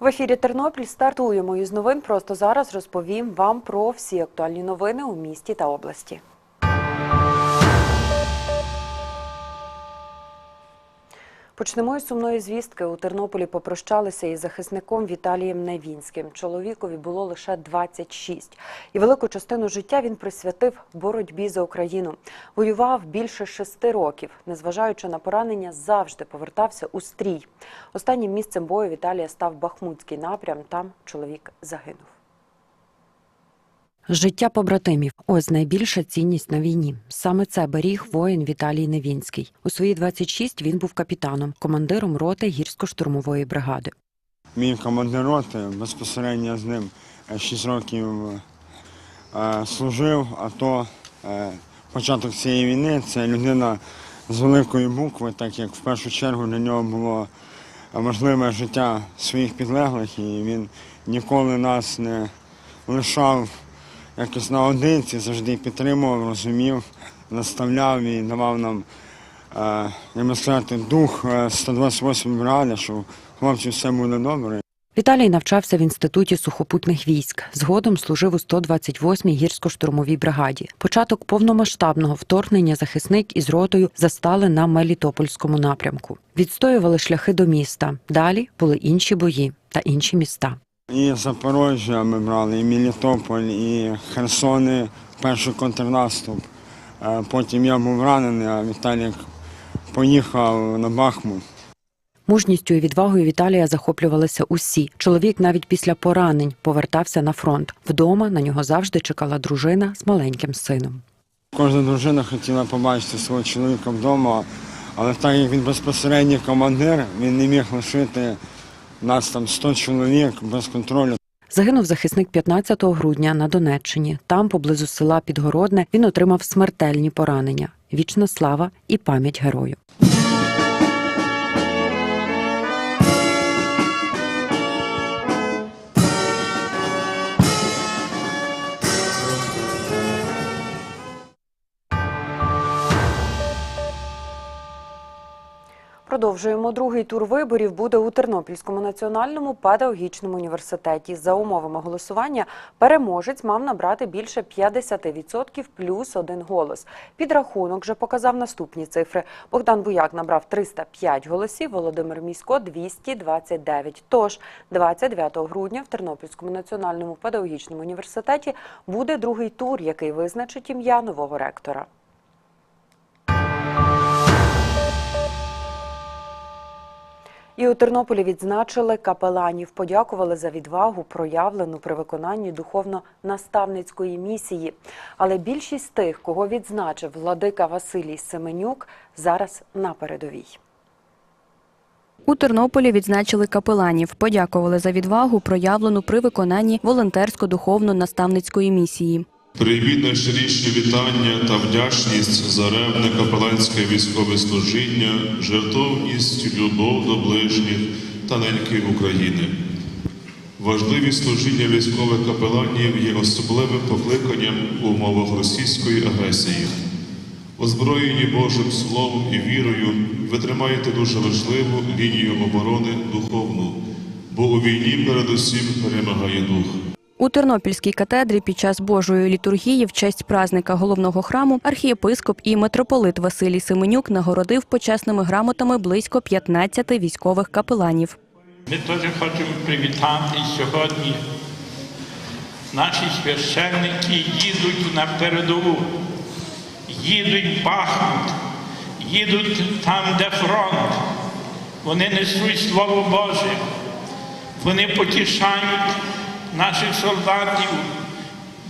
В ефірі Тернопіль стартуємо із новин. Просто зараз розповім вам про всі актуальні новини у місті та області. Почнемо із сумної звістки. У Тернополі попрощалися із захисником Віталієм Невінським. Чоловікові було лише 26. І велику частину життя він присвятив боротьбі за Україну. Воював більше шести років. Незважаючи на поранення, завжди повертався у стрій. Останнім місцем бою Віталія став Бахмутський напрям. Там чоловік загинув. Життя побратимів ось найбільша цінність на війні. Саме це беріг воїн Віталій Невінський. У свої 26 він був капітаном, командиром роти гірсько-штурмової бригади. Мій командир роти безпосередньо з ним 6 років е, служив, а то е, початок цієї війни це людина з великої букви, так як в першу чергу для нього було можливе життя своїх підлеглих, і він ніколи нас не лишав якось наодинці, завжди підтримував, розумів, наставляв і давав нам, е, сказати, дух е, 128 бригади, що у хлопців все буде добре. Віталій навчався в інституті сухопутних військ. Згодом служив у 128-й гірсько-штурмовій бригаді. Початок повномасштабного вторгнення захисник із ротою застали на Мелітопольському напрямку. Відстоювали шляхи до міста. Далі були інші бої та інші міста. І Запорожжя ми брали, і Мелітополь, і Херсони, перший контрнаступ. Е, Потім я був ранений, а Віталік поїхав на Бахмут. Мужністю і відвагою Віталія захоплювалися усі. Чоловік навіть після поранень повертався на фронт. Вдома на нього завжди чекала дружина з маленьким сином. Кожна дружина хотіла побачити свого чоловіка вдома, але так як він безпосередній командир, він не міг лишити нас там 100 чоловік без контролю. Загинув захисник 15 грудня на Донеччині. Там, поблизу села Підгородне, він отримав смертельні поранення. Вічна слава і пам'ять герою. Продовжуємо. Другий тур виборів буде у Тернопільському національному педагогічному університеті. За умовами голосування переможець мав набрати більше 50% плюс один голос. Підрахунок вже показав наступні цифри. Богдан Буяк набрав 305 голосів, Володимир Місько 229. Тож 29 грудня в Тернопільському національному педагогічному університеті буде другий тур, який визначить ім'я нового ректора. І у Тернополі відзначили капеланів, подякували за відвагу, проявлену при виконанні духовно-наставницької місії. Але більшість тих, кого відзначив владика Василій Семенюк, зараз на передовій. У Тернополі відзначили капеланів, подякували за відвагу, проявлену при виконанні волонтерсько-духовно-наставницької місії. Привіт найщиріші вітання та вдячність за ревне капеланське військове служіння, жертовність, любов до ближніх та неньки України. Важливість служіння військових капеланів є особливим покликанням у умовах російської агресії. Озброєні Божим Словом і вірою, ви тримаєте дуже важливу лінію оборони духовну, бо у війні передусім перемагає дух. У Тернопільській катедрі під час Божої літургії в честь празника головного храму архієпископ і митрополит Василій Семенюк нагородив почесними грамотами близько 15 військових капеланів. Ми теж хочемо привітати сьогодні. Наші священники їдуть на передову, їдуть Бахмут, їдуть там, де фронт. Вони несуть Слово Боже, вони потішають наших солдатів,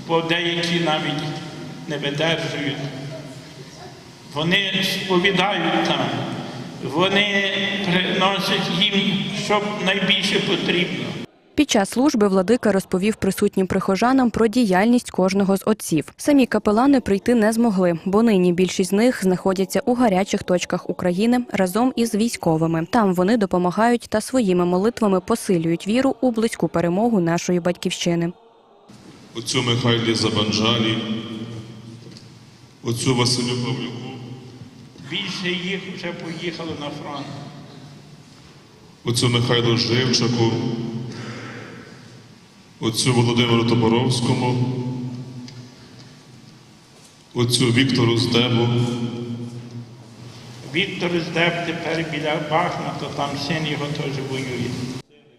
бо деякі навіть не видержують. Вони сповідають там, вони приносять їм, що найбільше потрібно. Під час служби владика розповів присутнім прихожанам про діяльність кожного з отців. Самі капелани прийти не змогли, бо нині більшість з них знаходяться у гарячих точках України разом із військовими. Там вони допомагають та своїми молитвами посилюють віру у близьку перемогу нашої батьківщини. Отцю Михайлі Забанжалі, отцю Василю Павлюку, Більше їх вже поїхало на фронт. отцю Михайлу Живчаку, отцю Володимиру Топоровському, отцю Віктору Здебу, Віктор Здеб тепер біля Бахмута, там син його теж воює.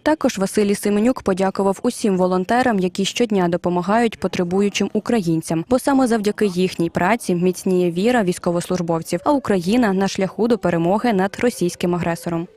Також Василій Семенюк подякував усім волонтерам, які щодня допомагають потребуючим українцям, бо саме завдяки їхній праці міцніє віра військовослужбовців, а Україна на шляху до перемоги над російським агресором.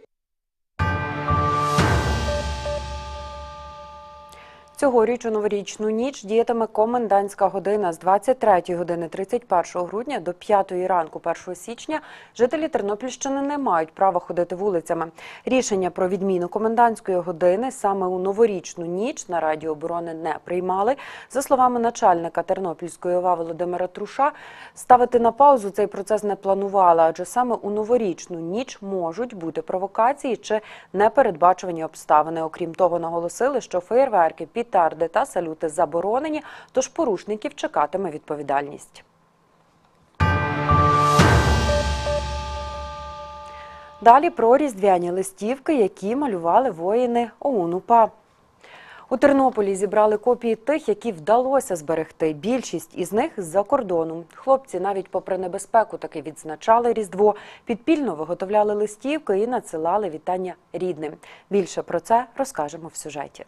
Цьогоріч у новорічну ніч діятиме комендантська година з 23 години 31 грудня до 5 ранку 1 січня. Жителі Тернопільщини не мають права ходити вулицями. Рішення про відміну комендантської години саме у новорічну ніч на Раді оборони не приймали. За словами начальника Тернопільської ОВА Володимира Труша, ставити на паузу цей процес не планували, адже саме у новорічну ніч можуть бути провокації чи непередбачувані обставини. Окрім того, наголосили, що феєрверки, пітарди та салюти заборонені, тож порушників чекатиме відповідальність. Далі про різдвяні листівки, які малювали воїни ОУН-УПА. У Тернополі зібрали копії тих, які вдалося зберегти. Більшість із них з-за кордону. Хлопці навіть попри небезпеку таки відзначали Різдво, підпільно виготовляли листівки і надсилали вітання рідним. Більше про це розкажемо в сюжеті.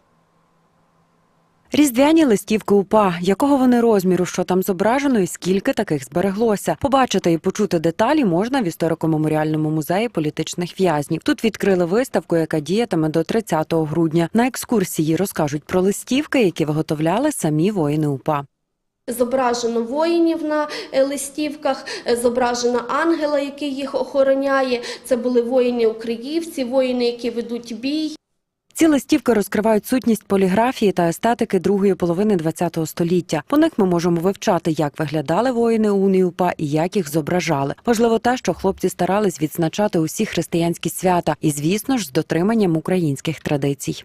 Різдвяні листівки УПА. Якого вони розміру, що там зображено і скільки таких збереглося? Побачити і почути деталі можна в історико-меморіальному музеї політичних в'язнів. Тут відкрили виставку, яка діятиме до 30 грудня. На екскурсії розкажуть про листівки, які виготовляли самі воїни УПА. Зображено воїнів на е, листівках, е, зображено ангела, який їх охороняє. Це були воїни-укриївці, воїни, які ведуть бій. Ці листівки розкривають сутність поліграфії та естетики другої половини ХХ століття. По них ми можемо вивчати, як виглядали воїни УНІ УПА і як їх зображали. Важливо те, що хлопці старались відзначати усі християнські свята, і, звісно ж, з дотриманням українських традицій.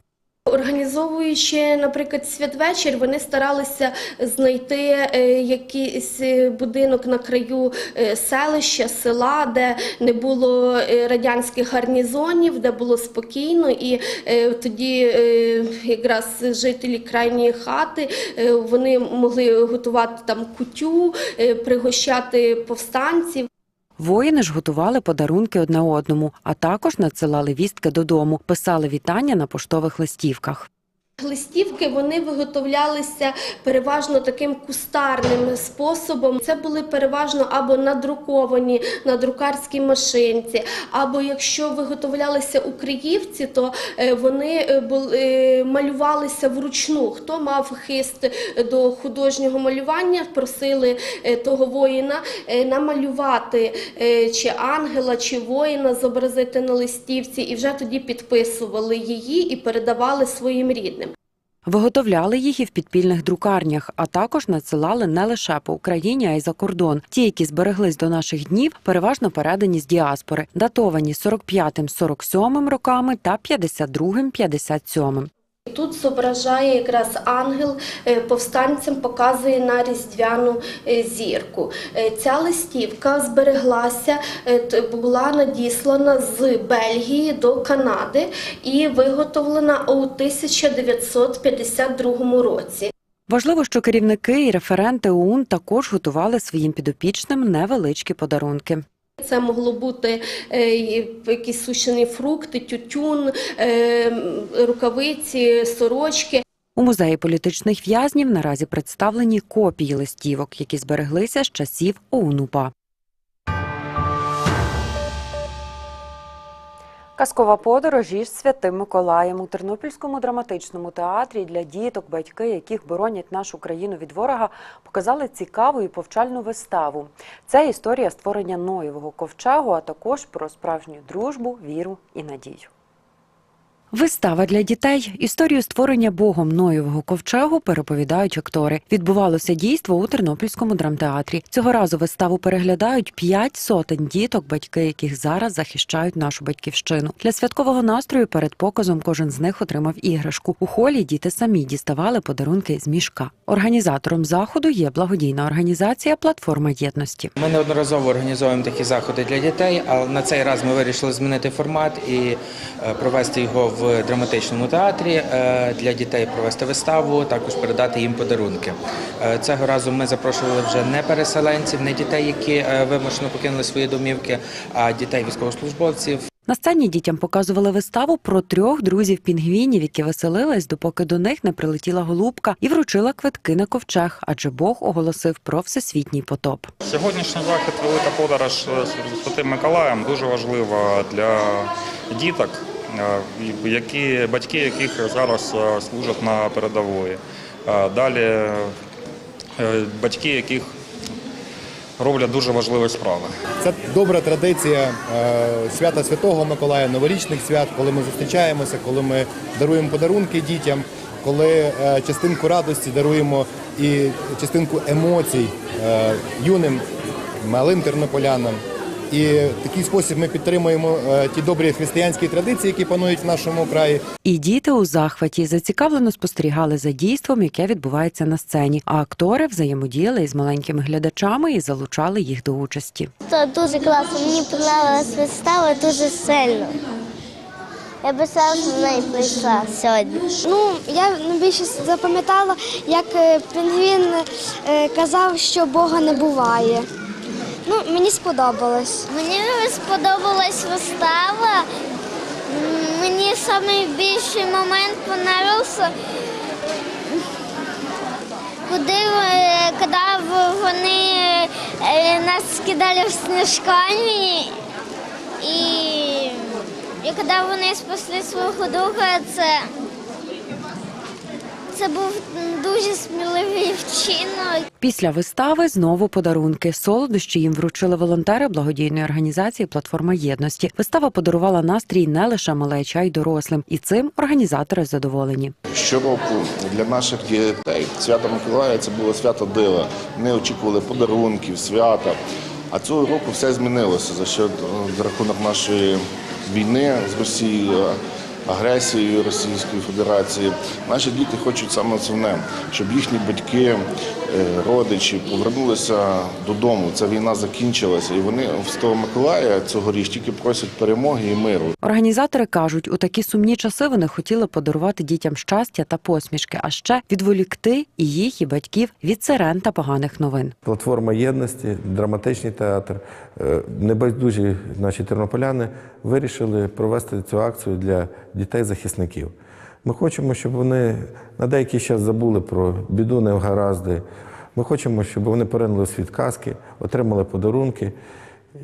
Організовуючи, наприклад, святвечір, вони старалися знайти е, якийсь е, будинок на краю е, селища, села, де не було радянських гарнізонів, де було спокійно, і тоді якраз жителі крайньої хати вони могли готувати там кутю, пригощати повстанців. Воїни ж готували подарунки одне одному, а також надсилали вістки додому, писали вітання на поштових листівках. Листівки вони виготовлялися переважно таким кустарним способом. Це були переважно або надруковані на друкарській машинці, або якщо виготовлялися укриївці, то е, вони е, були, е, малювалися вручну. Хто мав хист до художнього малювання, просили того воїна намалювати чи ангела, чи воїна зобразити на листівці, і вже тоді підписували її і передавали своїм рідним. Виготовляли їх і в підпільних друкарнях, а також надсилали не лише по Україні, а й за кордон. Ті, які збереглись до наших днів, переважно передані з діаспори, датовані 45-47 роками та 52-57. Тут зображає якраз ангел е, повстанцям, показує на різдвяну е, зірку. Е, Ця листівка збереглася, була надіслана з Бельгії до Канади і виготовлена у 1952 році. Важливо, що керівники і референти ОУН також готували своїм підопічним невеличкі подарунки. Це могло бути е, якісь сушені фрукти, тютюн, е, рукавиці, сорочки. У музеї політичних в'язнів наразі представлені копії листівок, які збереглися з часів ОУН-УПА. Казкова подорож із святим Миколаєм у Тернопільському драматичному театрі для діток, батьки, яких боронять нашу країну від ворога, показали цікаву і повчальну виставу. Це історія створення Ноєвого ковчегу, а також про справжню дружбу, віру і надію. Вистава для дітей. Історію створення Богом Ноєвого ковчегу переповідають актори. Відбувалося дійство у Тернопільському драмтеатрі. Цього разу виставу переглядають п'ять сотень діток, батьки яких зараз захищають нашу батьківщину. Для святкового настрою перед показом кожен з них отримав іграшку. У холі діти самі діставали подарунки з мішка. Організатором заходу є благодійна організація Платформа єдності. Ми неодноразово організовуємо такі заходи для дітей, але на цей раз ми вирішили змінити формат і е, провести його в в драматичному театрі е, для дітей провести виставу, також передати їм подарунки. Е, Цього разу ми запрошували вже не переселенців, не дітей, які е, вимушено покинули свої домівки, а дітей військовослужбовців. На сцені дітям показували виставу про трьох друзів пінгвінів, які веселились, допоки до них не прилетіла голубка і вручила квитки на ковчег, адже Бог оголосив про всесвітній потоп. Сьогоднішній захід Велика подорож з Святим Миколаєм дуже важлива для діток, які, батьки яких зараз е, служать на передової. Е, Далі е, батьки, яких роблять дуже важливі справи. Це добра традиція е, свята Святого Миколая, новорічних свят, коли ми зустрічаємося, коли ми даруємо подарунки дітям, коли е, частинку радості даруємо і частинку емоцій е, юним малим тернополянам. І в такий спосіб ми підтримуємо е, ті добрі християнські традиції, які панують в нашому краї. І діти у захваті зацікавлено спостерігали за дійством, яке відбувається на сцені. А актори взаємодіяли із маленькими глядачами і залучали їх до участі. Це дуже класно. Мені подобалась вистава дуже сильно. Я би сам на неї прийшла сьогодні. Ну, я найбільше запам'ятала, як е, пінгвін е, казав, що Бога не буває. Ну, мені сподобалось. Мені сподобалась вистава. Мені найбільший момент понравився, куди коли вони е, нас скидали в сніжками. І, і коли вони спасли свого друга, це, це був дуже сміливий вчинок. Після вистави знову подарунки. Солодощі їм вручили волонтери благодійної організації Платформа єдності. Вистава подарувала настрій не лише малеча, а й дорослим, і цим організатори задоволені. Щороку для наших дітей свято Миколая це було свято дива. Вони очікували подарунків, свята. А цього року все змінилося за що за рахунок нашої війни з Росією, агресією Російської Федерації. Наші діти хочуть саме основне, щоб їхні батьки, родичі повернулися додому. Ця війна закінчилася, і вони з того Миколая цьогоріч тільки просять перемоги і миру. Організатори кажуть, у такі сумні часи вони хотіли подарувати дітям щастя та посмішки, а ще відволікти і їх, і батьків від сирен та поганих новин. Платформа єдності, драматичний театр, е, небайдужі наші тернополяни вирішили провести цю акцію для дітей-захисників. Ми хочемо, щоб вони на деякий час забули про біду, невгаразди. Ми хочемо, щоб вони поринули світ казки, отримали подарунки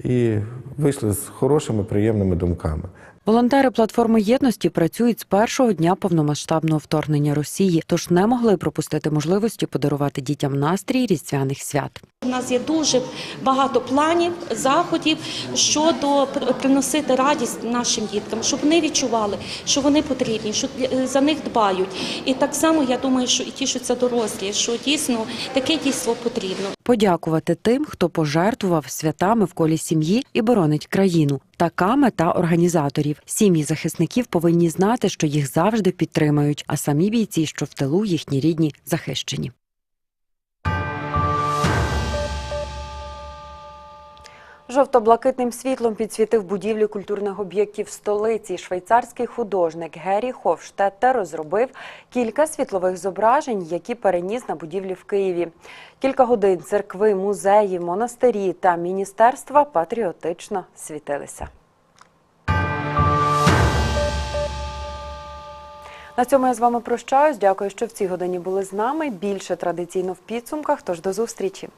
і вийшли з хорошими, приємними думками. Волонтери платформи єдності працюють з першого дня повномасштабного вторгнення Росії, тож не могли пропустити можливості подарувати дітям настрій різдвяних свят. У нас є дуже багато планів, заходів щодо приносити радість нашим діткам, щоб вони відчували, що вони потрібні, що за них дбають. І так само я думаю, що і тішуться дорослі, що дійсно таке дійство потрібно. Подякувати тим, хто пожертвував святами в колі сім'ї і боронить країну. Така мета організаторів. Сім'ї захисників повинні знати, що їх завжди підтримають, а самі бійці, що в тилу їхні рідні, захищені. Жовто-блакитним світлом підсвітив будівлі культурних об'єктів столиці. Швейцарський художник Гері Хофштеттер розробив кілька світлових зображень, які переніс на будівлі в Києві. Кілька годин церкви, музеї, монастирі та міністерства патріотично світилися. На цьому я з вами прощаюсь. Дякую, що в цій годині були з нами. Більше традиційно в підсумках. Тож до зустрічі.